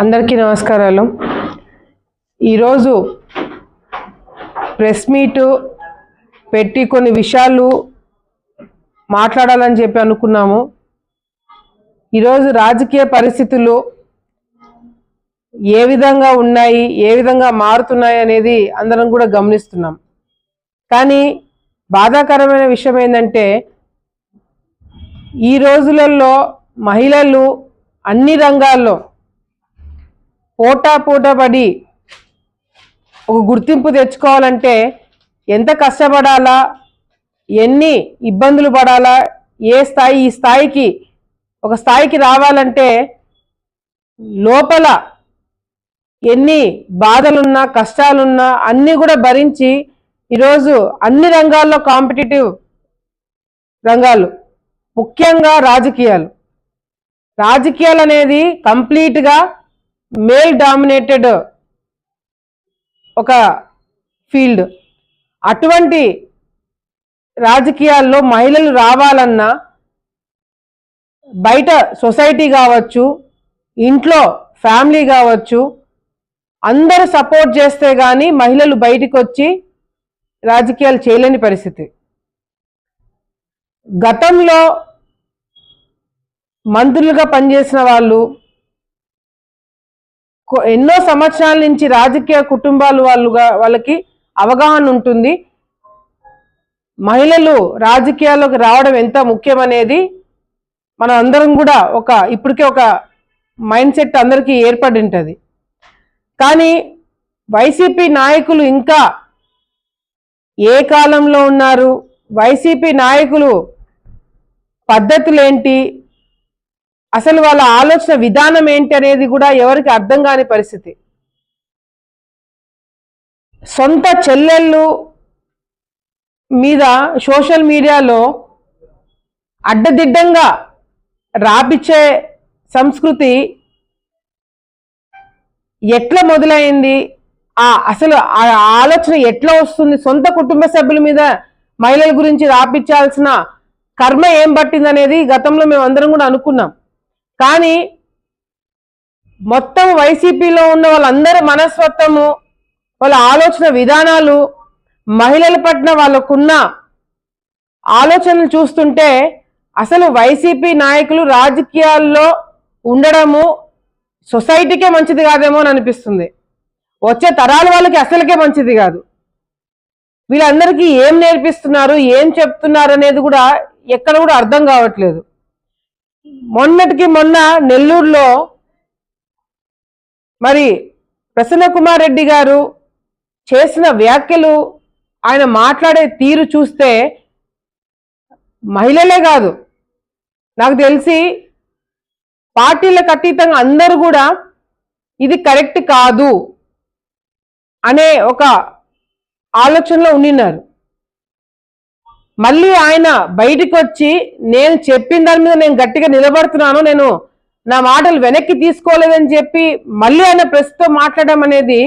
అందరికీ నమస్కారాలు. ఈరోజు ప్రెస్ మీటు పెట్టి కొన్ని విషయాలు మాట్లాడాలని చెప్పి అనుకున్నాము. ఈరోజు రాజకీయ పరిస్థితులు ఏ విధంగా ఉన్నాయి ఏ విధంగా మారుతున్నాయి అనేది అందరం కూడా గమనిస్తున్నాం. కానీ బాధాకరమైన విషయం ఏంటంటే ఈ రోజులలో మహిళలు అన్ని రంగాల్లో పోటా పడి ఒక గుర్తింపు తెచ్చుకోవాలంటే ఎంత కష్టపడాలా? ఎన్ని ఇబ్బందులు పడాలా? ఏ స్థాయి ఈ స్థాయికి ఒక స్థాయికి రావాలంటే లోపల ఎన్ని బాధలున్నా కష్టాలున్నా అన్నీ కూడా భరించి ఈరోజు అన్ని రంగాల్లో కాంపిటేటివ్ రంగాలు ముఖ్యంగా రాజకీయాలు. రాజకీయాలు అనేది కంప్లీట్గా మేల్ డామినేటెడ్ ఒక ఫీల్డ్. అటువంటి రాజకీయాల్లో మహిళలు రావాలన్నా బయట సొసైటీ కావచ్చు ఇంట్లో ఫ్యామిలీ కావచ్చు అందరూ సపోర్ట్ చేస్తే కానీ మహిళలు బయటికి వచ్చి రాజకీయాలు చేయలేని పరిస్థితి. గతంలో మంత్రులుగా పనిచేసిన వాళ్ళు ఎన్నో సంవత్సరాల నుంచి రాజకీయ కుటుంబాలు వాళ్ళుగా వాళ్ళకి అవగాహన ఉంటుంది. మహిళలు రాజకీయాల్లోకి రావడం ఎంత ముఖ్యమనేది మనం అందరం కూడా ఒక ఇప్పటికే ఒక మైండ్ సెట్ అందరికీ ఏర్పడి ఉంటుంది కానీ వైసీపీ నాయకులు ఇంకా ఏ కాలంలో ఉన్నారు? వైసీపీ నాయకులు పద్ధతులేంటి? అసలు వాళ్ళ ఆలోచన విధానం ఏంటి అనేది కూడా ఎవరికి అర్థం కాని పరిస్థితి. సొంత చెల్లెళ్ళు మీద సోషల్ మీడియాలో అడ్డదిడ్డంగా రాపిచ్చే సంస్కృతి ఎట్లా మొదలైంది? ఆ అసలు ఆ ఆలోచన ఎట్లా వస్తుంది? సొంత కుటుంబ సభ్యుల మీద మహిళల గురించి రాపించాల్సిన కర్మ ఏం పట్టింది అనేది గతంలో మేము అందరం కూడా అనుకున్నాం. కానీ మొత్తం వైసీపీలో ఉన్న వాళ్ళందరి మనస్తత్వము వాళ్ళ ఆలోచన విధానాలు మహిళల పట్ల వాళ్ళకున్న ఆలోచనలు చూస్తుంటే అసలు వైసీపీ నాయకులు రాజకీయాల్లో ఉండడము సొసైటీకే మంచిది కాదేమో అని అనిపిస్తుంది. వచ్చే తరాల వాళ్ళకి అసలుకే మంచిది కాదు. వీళ్ళందరికీ ఏం నేర్పిస్తున్నారు ఏం చెప్తున్నారు అనేది కూడా ఎక్కడ కూడా అర్థం కావట్లేదు. మొన్నటికి మొన్న నెల్లూరులో మరి ప్రసన్న కుమార్ రెడ్డి గారు చేసిన వ్యాఖ్యలు ఆయన మాట్లాడే తీరు చూస్తే మహిళలే కాదు. నాకు తెలిసి పార్టీలకు అతీతంగా అందరూ కూడా ఇది కరెక్ట్ కాదు అనే ఒక ఆలోచనలో ఉండినారు. మళ్ళీ ఆయన బయటికి వచ్చి నేను చెప్పిన దాని మీద నేను గట్టిగా నిలబడుతున్నాను నేను నా మాటలు వెనక్కి తీసుకోలేదని చెప్పి మళ్ళీ ఆయన ప్రస్తుతం మాట్లాడడం అనేది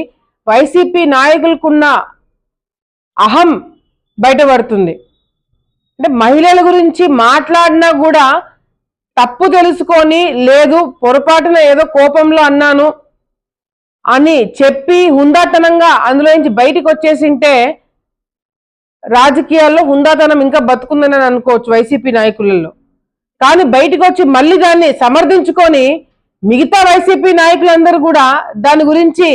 వైసీపీ నాయకులకున్న అహం బయటపడుతుంది. అంటే మహిళల గురించి మాట్లాడినా కూడా తప్పు తెలుసుకొని లేదు పొరపాటున ఏదో కోపంలో అన్నాను అని చెప్పి హుందాతనంగా అందులో నుంచి బయటికి వచ్చేసింటే రాజకీయాల్లో హుందాతనం ఇంకా బతుకుందని అనుకోవచ్చు వైసీపీ నాయకులలో. కానీ బయటకు వచ్చి మళ్ళీ దాన్ని సమర్థించుకొని మిగతా వైసీపీ నాయకులందరూ కూడా దాని గురించి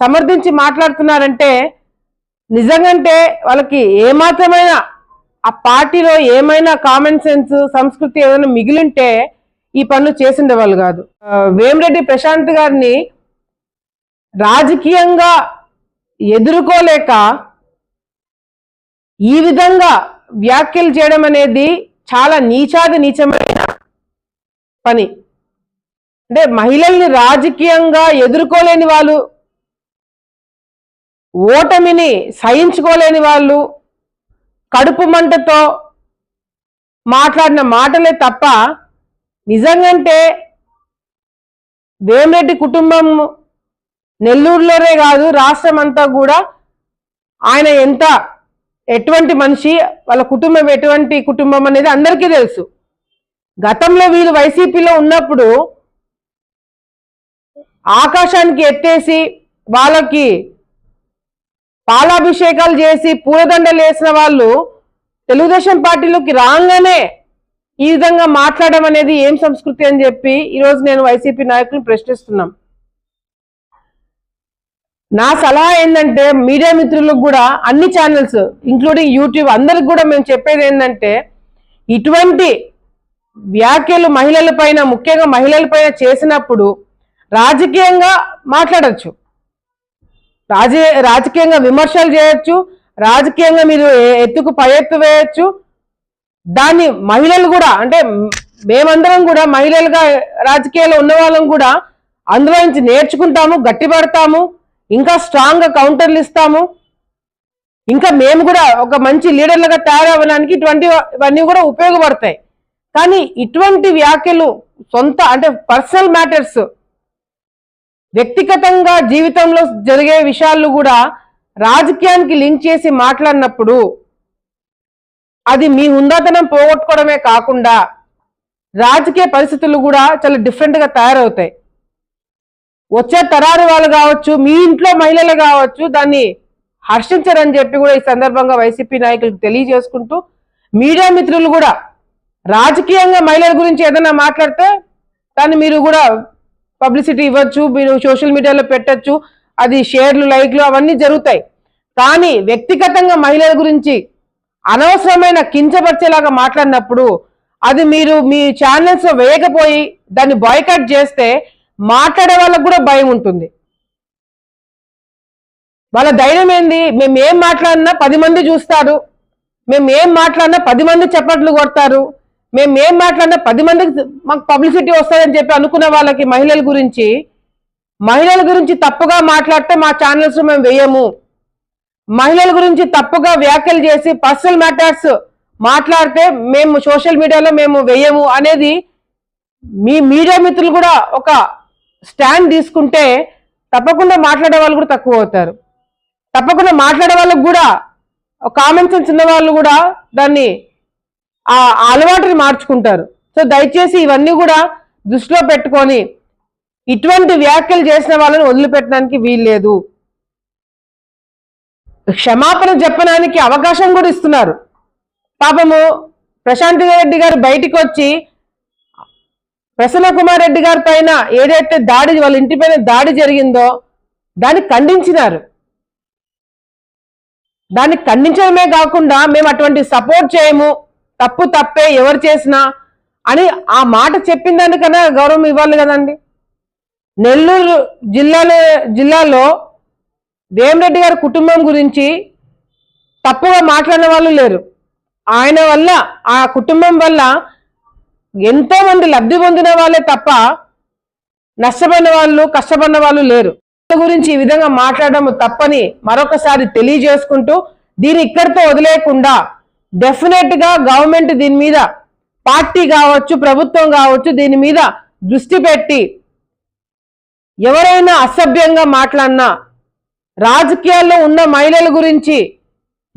సమర్థించి మాట్లాడుతున్నారంటే నిజంగంటే వాళ్ళకి ఏమాత్రమైన ఆ పార్టీలో ఏమైనా కామన్ సెన్స్ సంస్కృతి ఏదైనా మిగిలింటే ఈ పనులు చేసిండేవాళ్ళు కాదు. వేమిరెడ్డి ప్రశాంత్ గారిని రాజకీయంగా ఎదుర్కోలేక ఈ విధంగా వ్యాఖ్యలు చేయడం అనేది చాలా నీచాది నీచమైన పని. అంటే మహిళల్ని రాజకీయంగా ఎదుర్కోలేని వాళ్ళు ఓటమిని సహించుకోలేని వాళ్ళు కడుపు మంటతో మాట్లాడిన మాటలే తప్ప నిజంగంటే వేమిరెడ్డి కుటుంబం నెల్లూరులోనే కాదు రాష్ట్రం అంతా కూడా ఆయన ఎంత ఎటువంటి మనిషి వాళ్ళ కుటుంబం ఎటువంటి కుటుంబం అనేది అందరికీ తెలుసు. గతంలో వీళ్ళు వైసీపీలో ఉన్నప్పుడు ఆకాశానికి ఎత్తేసి వాళ్ళకి పాలాభిషేకాలు చేసి పూలదండలు వేసిన వాళ్ళు తెలుగుదేశం పార్టీలోకి రాగానే ఈ విధంగా మాట్లాడడం అనేది ఏం సంస్కృతి అని చెప్పి ఈరోజు నేను వైసీపీ నాయకులను ప్రశ్నిస్తున్నాం. నా సలహా ఏంటంటే మీడియా మిత్రులకు కూడా అన్ని ఛానల్స్ ఇంక్లూడింగ్ యూట్యూబ్ అందరికి కూడా మేము చెప్పేది ఏంటంటే ఇటువంటి వ్యాఖ్యలు మహిళల పైన ముఖ్యంగా మహిళల పైన చేసినప్పుడు రాజకీయంగా మాట్లాడచ్చు. రాజ రాజకీయంగా విమర్శలు చేయొచ్చు రాజకీయంగా మీరు ఎత్తుకు పై ఎత్తు వేయొచ్చు. దాన్ని మహిళలు కూడా అంటే మేమందరం కూడా మహిళలుగా రాజకీయాల్లో ఉన్న వాళ్ళం కూడా అందులో నుంచి నేర్చుకుంటాము గట్టిపడతాము. ఇంకా స్ట్రాంగ్గా కౌంటర్లు ఇస్తాము. ఇంకా మేము కూడా ఒక మంచి లీడర్లుగా తయారవ్వడానికి ఇటువంటి ఇవన్నీ కూడా ఉపయోగపడతాయి. కానీ ఇటువంటి వ్యాఖ్యలు సొంత అంటే పర్సనల్ మ్యాటర్స్ వ్యక్తిగతంగా జీవితంలో జరిగే విషయాలు కూడా రాజకీయానికి లింక్ చేసి మాట్లాడినప్పుడు అది మీ హుందాతనం పోగొట్టుకోవడమే కాకుండా రాజకీయ పరిస్థితులు కూడా చాలా డిఫరెంట్గా తయారవుతాయి. వచ్చే తరారు వాళ్ళు కావచ్చు మీ ఇంట్లో మహిళలు కావచ్చు దాన్ని హర్షించరని చెప్పి కూడా ఈ సందర్భంగా వైసీపీ నాయకులకు తెలియజేసుకుంటూ మీడియా మిత్రులు కూడా రాజకీయంగా మహిళల గురించి ఏదైనా మాట్లాడితే దాన్ని మీరు కూడా పబ్లిసిటీ ఇవ్వచ్చు మీరు సోషల్ మీడియాలో పెట్టొచ్చు అది షేర్లు లైక్లు అవన్నీ జరుగుతాయి. కానీ వ్యక్తిగతంగా మహిళల గురించి అనవసరమైన కించపరిచేలాగా మాట్లాడినప్పుడు అది మీరు మీ ఛానల్స్లో వేయకపోయి దాన్ని బాయ్కట్ చేస్తే మాట్లాడే వాళ్ళకు కూడా భయం ఉంటుంది. వాళ్ళ ధైర్యం ఏంది? మేము ఏం మాట్లాడినా పది మంది చూస్తారు. మేము ఏం మాట్లాడినా పది మంది చప్పట్లు కొడతారు. మేము ఏం మాట్లాడినా పది మందికి మాకు పబ్లిసిటీ వస్తుందని చెప్పి అనుకున్న వాళ్ళకి మహిళల గురించి మహిళల గురించి తప్పుగా మాట్లాడితే మా ఛానల్స్ మేము వేయము. మహిళల గురించి తప్పుగా వ్యాఖ్యలు చేసి పర్సనల్ మ్యాటర్స్ మాట్లాడితే మేము సోషల్ మీడియాలో మేము వేయము అనేది మీ మీడియా మిత్రులు కూడా ఒక స్టాండ్ తీసుకుంటే తప్పకుండా మాట్లాడే వాళ్ళు కూడా తక్కువ అవుతారు. తప్పకుండా మాట్లాడే వాళ్ళకు కూడా కామన్ సెన్స్ ఉన్న వాళ్ళు కూడా దాన్ని ఆ అలవాటుని మార్చుకుంటారు. సో దయచేసి ఇవన్నీ కూడా దృష్టిలో పెట్టుకొని ఇటువంటి వ్యాఖ్యలు చేసిన వాళ్ళని వదిలిపెట్టడానికి వీల్లేదు క్షమాపణ చెప్పడానికి అవకాశం కూడా ఇస్తున్నారు. పాపము ప్రశాంత్ రెడ్డి గారు బయటికి వచ్చి ప్రసన్న కుమార్ రెడ్డి గారి పైన ఏదైతే దాడి వాళ్ళ ఇంటి పైన దాడి జరిగిందో దాన్ని ఖండించినారు. దాన్ని ఖండించడమే కాకుండా మేము అటువంటి సపోర్ట్ చేయము తప్పు తప్పే ఎవరు చేసినా అని ఆ మాట చెప్పిన దానికన్నా గౌరవం ఇవ్వాలి కదండి. నెల్లూరు జిల్లాలో జిల్లాలో వేమరెడ్డి గారి కుటుంబం గురించి తప్పుగా మాట్లాడిన వాళ్ళు లేరు. ఆయన వల్ల ఆ కుటుంబం వల్ల ఎంతో మంది లబ్ధి పొందిన వాళ్ళే తప్ప నష్టపడిన వాళ్ళు కష్టపడిన వాళ్ళు లేరు. గురించి ఈ విధంగా మాట్లాడడం తప్పని మరొకసారి తెలియజేసుకుంటూ దీన్ని ఇక్కడితో వదిలేయకుండా డెఫినెట్గా గవర్నమెంట్ దీని మీద పార్టీ కావచ్చు ప్రభుత్వం కావచ్చు దీని మీద దృష్టి పెట్టి ఎవరైనా అసభ్యంగా మాట్లాడినా రాజకీయాల్లో ఉన్న మహిళల గురించి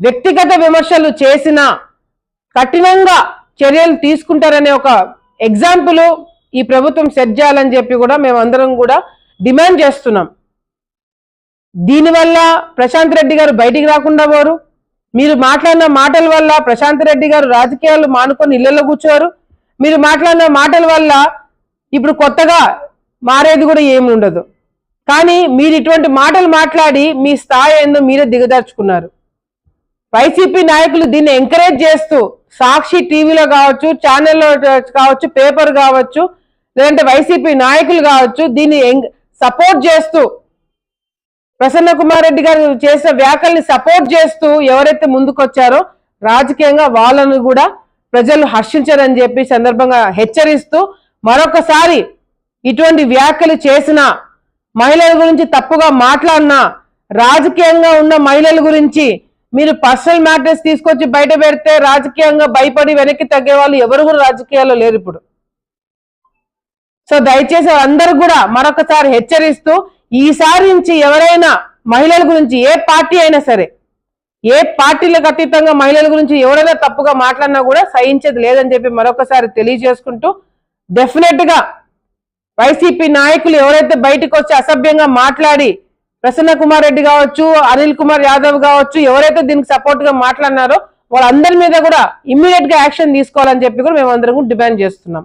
వ్యక్తిగత విమర్శలు చేసినా కఠినంగా చర్యలు తీసుకుంటారనే ఒక ఎగ్జాంపుల్ ఈ ప్రభుత్వం సెట్ చేయాలని చెప్పి కూడా మేమందరం కూడా డిమాండ్ చేస్తున్నాం. దీనివల్ల ప్రశాంత్ రెడ్డి గారు బయటికి రాకుండా పోరు. మీరు మాట్లాడిన మాటల వల్ల ప్రశాంత్ రెడ్డి గారు రాజకీయాలు మానుకొని ఇళ్ళలో కూర్చోరు. మీరు మాట్లాడిన మాటల వల్ల ఇప్పుడు కొత్తగా మారేది కూడా ఏమి ఉండదు. కానీ మీరు ఇటువంటి మాటలు మాట్లాడి మీ స్థాయి ఏందో మీరే దిగదార్చుకున్నారు. వైసీపీ నాయకులు దీన్ని ఎంకరేజ్ చేస్తూ సాక్షి టీవీలో కావచ్చు ఛానల్లో కావచ్చు పేపర్ కావచ్చు లేదంటే వైసీపీ నాయకులు కావచ్చు దీన్ని సపోర్ట్ చేస్తూ ప్రసన్న కుమార్ రెడ్డి గారు చేసిన వ్యాఖ్యల్ని సపోర్ట్ చేస్తూ ఎవరైతే ముందుకొచ్చారో రాజకీయంగా వాళ్ళను కూడా ప్రజలు హర్షించారని చెప్పి సందర్భంగా హెచ్చరిస్తూ మరొకసారి ఇటువంటి వ్యాఖ్యలు చేసిన మహిళల గురించి తప్పుగా మాట్లాడినా రాజకీయంగా ఉన్న మహిళల గురించి మీరు పర్సనల్ మ్యాటర్స్ తీసుకొచ్చి బయట పెడితే రాజకీయంగా భయపడి వెనక్కి తగ్గే వాళ్ళు ఎవరు కూడా రాజకీయాల్లో లేరు ఇప్పుడు. సో దయచేసి అందరు కూడా మరొకసారి హెచ్చరిస్తూ ఈసారి నుంచి ఎవరైనా మహిళల గురించి ఏ పార్టీ అయినా సరే ఏ పార్టీలకు అతీతంగా మహిళల గురించి ఎవరైనా తప్పుగా మాట్లాడినా కూడా సహించేది లేదని చెప్పి మరొకసారి తెలియజేసుకుంటూ డెఫినెట్గా వైసీపీ నాయకులు ఎవరైతే బయటకు వచ్చి అసభ్యంగా మాట్లాడి ప్రసన్న కుమార్ రెడ్డి కావచ్చు అనిల్ కుమార్ యాదవ్ కావచ్చు ఎవరైతే దీనికి సపోర్ట్గా మాట్లాడినారో వాళ్ళందరి మీద కూడా ఇమ్మీడియట్గా యాక్షన్ తీసుకోవాలని చెప్పి కూడా మేము అందరం డిమాండ్ చేస్తున్నాం.